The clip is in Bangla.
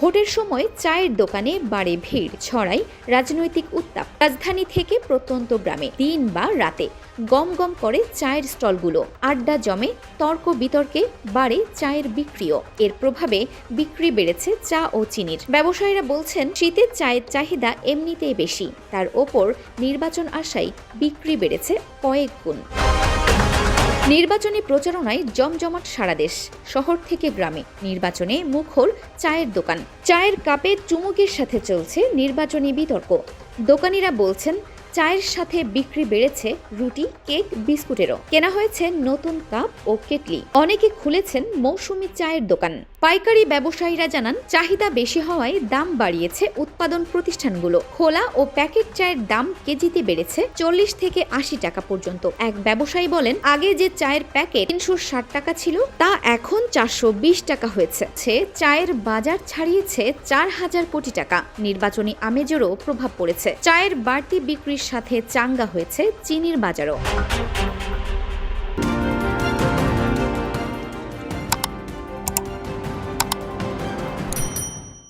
ভোটের সময় চায়ের দোকানে বাড়ে ভিড়, ছড়ায় রাজনৈতিক উত্তাপ। রাজধানী থেকে প্রত্যন্ত গ্রামে দিন বা রাতে গম গম করে চায়ের স্টলগুলো। আড্ডা জমে তর্ক বিতর্কে বাড়ে চায়ের বিক্রিও। এর প্রভাবে বিক্রি বেড়েছে চা ও চিনির। ব্যবসায়ীরা বলছেন, শীতের চায়ের চাহিদা এমনিতেই বেশি। তার ওপর নির্বাচন আশায় বিক্রি বেড়েছে কয়েক গুণ। নির্বাচনী প্রচারণায় জমজমাট সারা দেশ। শহর থেকে গ্রামে নির্বাচনে মুখর চায়ের দোকান। চায়ের কাপে চুমুকের সাথে চলছে নির্বাচনী বিতর্ক। দোকানিরা বলছেন চায়ের সাথে বিক্রি বেড়েছে রুটি, কেক, বিস্কুটেরও। কেনা হয়েছে নতুন কাপ ও কেটলি। অনেকে খুলেছেন মৌসুমি চায়ের দোকান। পাইকারি ব্যবসায়ীরা জানান, চাহিদা বেশি হওয়ায় দাম বাড়িয়েছে উৎপাদন প্রতিষ্ঠানগুলো। খোলা ও প্যাকেট চায়ের দাম কেজিতে বেড়েছে চল্লিশ থেকে আশি টাকা পর্যন্ত। এক ব্যবসায়ী বলেন, আগে যে চায়ের প্যাকেট তিনশো ষাট টাকা ছিল, তা এখন চারশো বিশ টাকা হয়েছে। চায়ের বাজার ছাড়িয়েছে চার হাজার কোটি টাকা। নির্বাচনী আমেজেরও প্রভাব পড়েছে। চায়ের বাড়তি বিক্রির সাথে চাঙ্গা হয়েছে চিনির বাজারও।